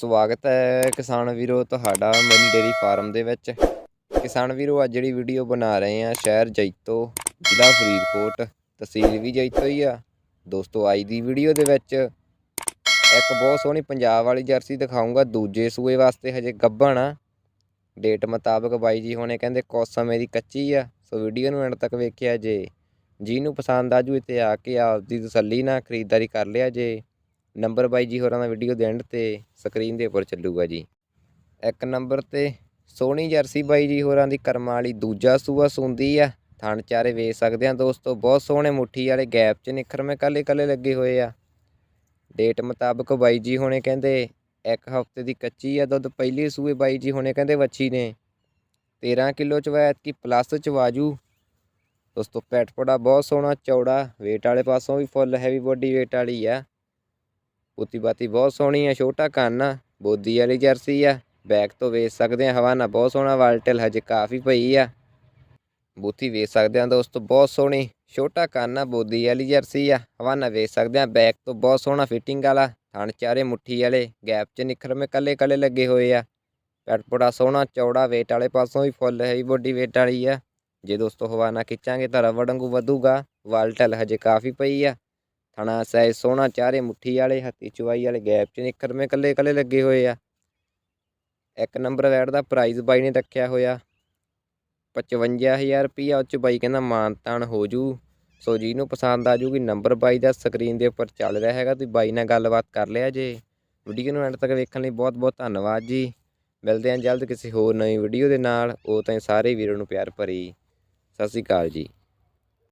ਸਵਾਗਤ ਹੈ ਕਿਸਾਨ ਵੀਰੋ ਤੁਹਾਡਾ ਮਨੀ ਡੇਰੀ ਫਾਰਮ ਦੇ ਵਿੱਚ। ਕਿਸਾਨ ਵੀਰੋ, ਅੱਜ ਜਿਹੜੀ ਵੀਡੀਓ ਬਣਾ ਰਹੇ ਆ ਸ਼ਹਿਰ ਜੈਤੋ, ਜ਼ਿਲ੍ਹਾ ਫਰੀਦਕੋਟ, ਤਹਿਸੀਲ ਵੀ ਜੈਤੋ ਹੀ ਆ। ਦੋਸਤੋ, ਅੱਜ ਦੀ ਵੀਡੀਓ ਦੇ ਵਿੱਚ ਇੱਕ ਬਹੁਤ ਸੋਹਣੀ ਪੰਜਾਬ ਵਾਲੀ ਜਰਸੀ ਦਿਖਾਉਂਗਾ ਦੂਜੇ ਸੂਏ ਵਾਸਤੇ ਹਜੇ ਗੱਭਣ ਆ। ਡੇਟ ਮੁਤਾਬਕ ਬਾਈ ਜੀ ਹੁਣੇ ਕਹਿੰਦੇ ਕੁਝ ਸਮੇਂ ਦੀ ਕੱਚੀ ਆ। ਸੋ ਵੀਡੀਓ ਨੂੰ ਐਂਡ ਤੱਕ ਵੇਖਿਆ ਜੇ। ਜਿਹਨੂੰ ਪਸੰਦ ਆਜੂ, ਇੱਥੇ ਆ ਕੇ ਆਪਦੀ ਤਸੱਲੀ ਨਾਲ ਖਰੀਦਦਾਰੀ ਕਰ ਲਿਆ ਜੇ। ਨੰਬਰ ਬਾਈ ਜੀ ਹੋਰਾਂ ਦਾ ਵੀਡੀਓ ਦੇ ਐਂਡ ਤੇ ਸਕਰੀਨ ਦੇ ਉੱਪਰ ਚੱਲੂਗਾ ਜੀ। ਇੱਕ ਨੰਬਰ ਤੇ ਸੋਹਣੀ ਜਰਸੀ ਬਾਈ ਜੀ ਹੋਰਾਂ ਦੀ ਕਰਮਾਂ ਵਾਲੀ ਦੂਜਾ ਸੂਆ ਸੁੰਦੀ ਆ। ਥਣ ਚਾਰੇ ਵੇਚ ਸਕਦੇ ਆ ਦੋਸਤੋ, ਬਹੁਤ ਸੋਹਣੇ ਮੁੱਠੀ ਵਾਲੇ ਗੈਪ 'ਚ ਨਿਖਰਵੇਂ ਕੱਲੇ ਕੱਲੇ ਲੱਗੇ ਹੋਏ ਆ। ਡੇਟ ਮੁਤਾਬਕ ਬਾਈ ਜੀ ਹੋਣੇ ਕਹਿੰਦੇ ਇੱਕ ਹਫ਼ਤੇ ਦੀ ਕੱਚੀ ਆ ਦੁੱਧ, ਪਹਿਲੀ ਸੂਏ ਬਾਈ ਜੀ ਹੋਣੇ ਕਹਿੰਦੇ ਵੱਛੀ ਨੇ। 13 ਕਿਲੋ ਚ ਵੈਤ ਕੀ ਪਲੱਸ ਚ ਵਾਜੂ ਦੋਸਤੋ, ਪੈਟ ਪੜਾ ਬਹੁਤ ਸੋਹਣਾ, ਚੌੜਾ, weight ਵਾਲੇ ਪਾਸੋਂ ਵੀ ਫੁੱਲ ਹੈਵੀ ਬੋਡੀ weight ਵਾਲੀ ਆ। ਪੁੱਤੀ ਬਾਤੀ ਬਹੁਤ ਸੋਹਣੀ ਆ, ਛੋਟਾ ਕੰਨ ਆ, ਬੋਦੀ ਵਾਲੀ ਜਰਸੀ ਆ ਬੈਕ ਤੋਂ ਵੇਚ ਸਕਦੇ ਆ, ਹਵਾਨਾ ਬਹੁਤ ਸੋਹਣਾ, ਵਾਲਟਲ ਹਜੇ ਕਾਫੀ ਪਈ ਆ। ਬੂਥੀ ਵੇਚ ਸਕਦੇ ਆ ਦੋਸਤੋ, ਬਹੁਤ ਸੋਹਣੀ, ਛੋਟਾ ਕੰਨ ਆ, ਬੋਦੀ ਵਾਲੀ ਜਰਸੀ ਆ, ਹਵਾਨਾ ਵੇਚ ਸਕਦੇ ਆ ਬੈਕ ਤੋਂ ਬਹੁਤ ਸੋਹਣਾ ਫਿਟਿੰਗ ਵਾਲਾ, ਥਣ ਚਾਰੇ ਮੁੱਠੀ ਵਾਲੇ ਗੈਪ 'ਚ ਨਿਖਰਵੇਂ ਕੱਲੇ ਕੱਲੇ ਲੱਗੇ ਹੋਏ ਆ। ਪੈਟ ਬੜਾ ਸੋਹਣਾ, ਚੌੜਾ weight ਵਾਲੇ ਪਾਸੋਂ ਵੀ ਫੁੱਲ ਹੈ ਬੋਡੀ weight ਵਾਲੀ ਆ। ਜੇ ਦੋਸਤੋ ਹਵਾਨਾ ਖਿੱਚਾਂਗੇ ਤਾਂ ਰਬੜ ਵਾਂਗੂ ਵਧੂਗਾ, ਵਾਲਟਲ ਹਜੇ ਕਾਫੀ ਪਈ ਆ। ਥਣਾ ਸਾਈਜ਼ ਸੋਹਣਾ ਚਾਰੇ ਮੁੱਠੀ ਵਾਲੇ, ਹੱਥੀ ਚੁਵਾਈ ਵਾਲੇ, ਗੈਪ 'ਚ ਨਿਖਰਵੇਂ ਕੱਲੇ ਕੱਲੇ ਲੱਗੇ ਹੋਏ ਆ। ਇੱਕ ਨੰਬਰ ਵੈਟ ਦਾ ਪ੍ਰਾਈਸ ਬਾਈ ਨੇ ਰੱਖਿਆ ਹੋਇਆ। 55000 ਰੁਪਈਆ ਉਹ 'ਚ ਬਾਈ ਕਹਿੰਦਾ ਮਾਨਤਾਨ ਹੋ ਜੂ। ਸੋ ਜਿਹਨੂੰ ਪਸੰਦ ਆ ਜੂਗੀ ਨੰਬਰ ਬਾਈ ਦਾ ਸਕਰੀਨ ਦੇ ਉੱਪਰ ਚੱਲ ਰਿਹਾ ਹੈਗਾ, ਤੁਸੀਂ ਬਾਈ ਨਾਲ ਗੱਲਬਾਤ ਕਰ ਲਿਆ ਜੇ। ਵੀਡੀਓ ਨੂੰ ਐਂਡ ਤੱਕ ਵੇਖਣ ਲਈ ਬਹੁਤ ਬਹੁਤ ਧੰਨਵਾਦ ਜੀ। ਮਿਲਦੇ ਹਾਂ ਜਲਦ ਕਿਸੇ ਹੋਰ ਨਵੀਂ ਵੀਡੀਓ ਦੇ ਨਾਲ। ਉਹ ਤਾਂ ਸਾਰੇ ਵੀਰਾਂ ਨੂੰ ਪਿਆਰ ਭਰੀ। ਸਤਿ ਸ਼੍ਰੀ ਅਕਾਲ ਜੀ।